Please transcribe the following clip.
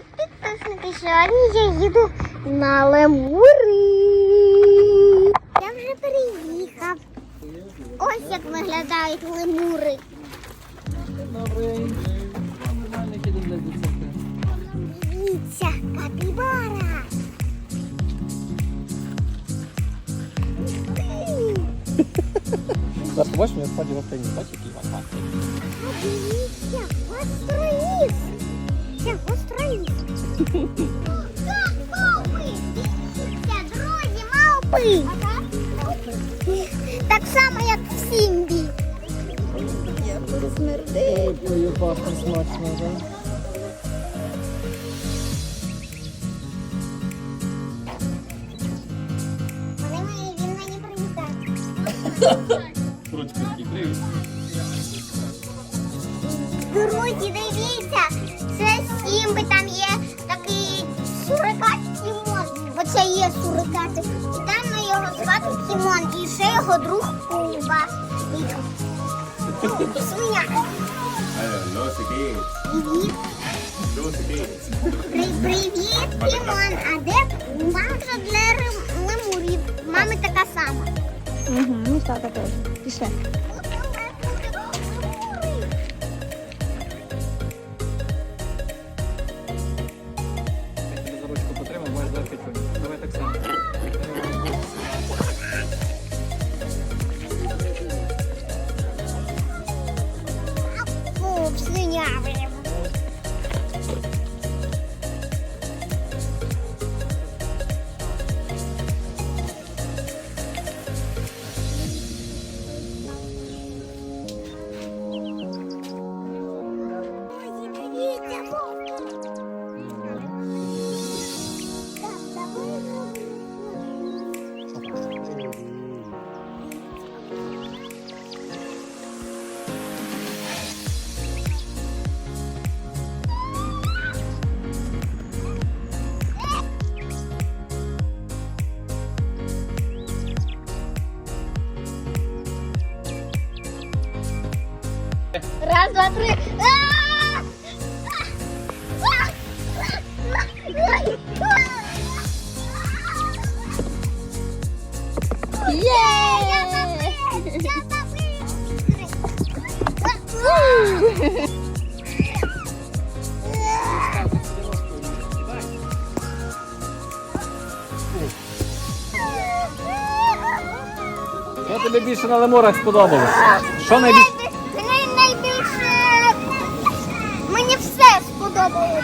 Привіт, підписники! Сьогодні я їду на лемури. Я вже переїхав. Ось як виглядають лемури. Дивіться, капібара. Зараз побачиш, мене справді в Україні. Бачиш, який вакансій. Дивіться, гостроліс. Це друзі, мавпи. Так само, як в Сімбі. Вони мені, він мені привітав. Друзі, дивіться, це Сімби, там є. Оце є сурикат. І там на його звати Тімон. І ще його друг Пумба. І, свиня. Привіт. При- Привіт, Тімон. А де? Це для рем- лемурів. Мами така сама. Угу, ну тата теж. Пішли. обслюнявлюємо. Дивіться! Раз, два, три. Є! Що тобі більше на лемурах сподобалось? Що найбільше? tá amor.